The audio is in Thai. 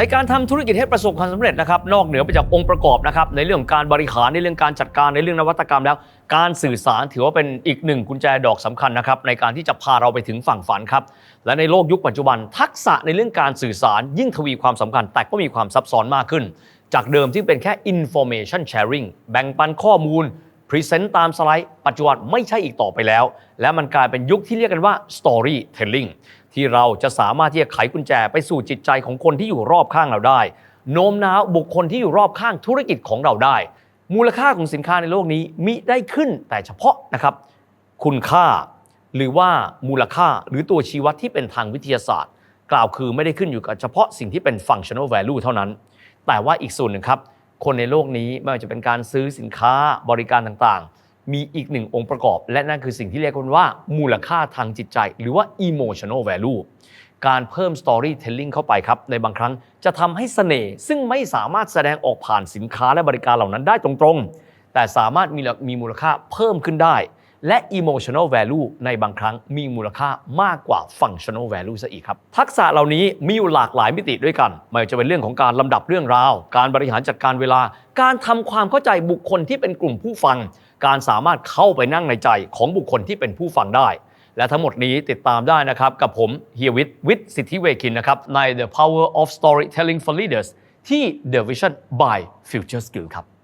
ในการทำธุรกิจให้ประสบความสำเร็จนะครับนอกเหนือไปจากองค์ประกอบนะครับในเรื่องการบริหารในเรื่องการจัดการในเรื่องนวัตกรรมแล้ว การสื่อสารถือว่าเป็นอีกหนึ่งกุญแจดอกสำคัญนะครับในการที่จะพาเราไปถึงฝั่งฝันครับและในโลกยุคปัจจุบัน ทักษะในเรื่องการสื่อสารยิ่งทวีความสำคัญ แต่ก็มีความซับซ้อนมากขึ้น จากเดิมที่เป็นแค่ information sharing แบ่งปันข้อมูลพรีเซนต์ตามสไลด์ปัจจุบันไม่ใช่อีกต่อไปแล้ว และมันกลายเป็นยุคที่เรียกกันว่า storytelling ที่เราจะสามารถที่จะไขกุญแจไปสู่จิตใจของคนที่อยู่รอบข้างเราได้ โน้มน้าวบุคคลที่อยู่รอบข้างธุรกิจของเราได้ มูลค่าของสินค้าในโลกนี้มิได้ขึ้นแต่เฉพาะนะครับ คุณค่า หรือว่ามูลค่าหรือตัวชี้วัดที่เป็นทางวิทยาศาสตร์ กล่าวคือไม่ได้ขึ้นอยู่กับเฉพาะสิ่งที่เป็น functional value เท่านั้น แต่ว่าอีกส่วนหนึ่งครับคนในโลกนี้ไม่ว่าจะเป็นการซื้อสินค้าบริการต่างๆ มีอีกหนึ่งองค์ประกอบ และนั่นคือสิ่งที่เรียกกันว่ามูลค่าทางจิตใจ หรือว่า emotional value การเพิ่ม storytelling เข้าไปครับ ในบางครั้งจะทำให้เสน่ห์ซึ่งไม่สามารถแสดงออกผ่านสินค้าและบริการเหล่านั้นได้ตรงๆ แต่สามารถมีมีมูลค่าเพิ่มขึ้นได้ และ emotional value ในบางครั้งมีมูลค่ามากกว่า functional value ซะอีกครับ ทักษะเหล่านี้มีอยู่หลากหลายมิติด้วยกัน ไม่ว่าจะเป็นเรื่องของการลำดับเรื่องราว การบริหารจัดการเวลา การทำความเข้าใจบุคคลที่เป็นกลุ่มผู้ฟัง การสามารถเข้าไปนั่งในใจของบุคคลที่เป็นผู้ฟังได้ และทั้งหมดนี้ติดตามได้นะครับ กับผมเฮียวิทย์วิทย์สิทธิเวคินนะครับใน The Power of Storytelling for Leaders ที่ The Vision by Future Skill ครับ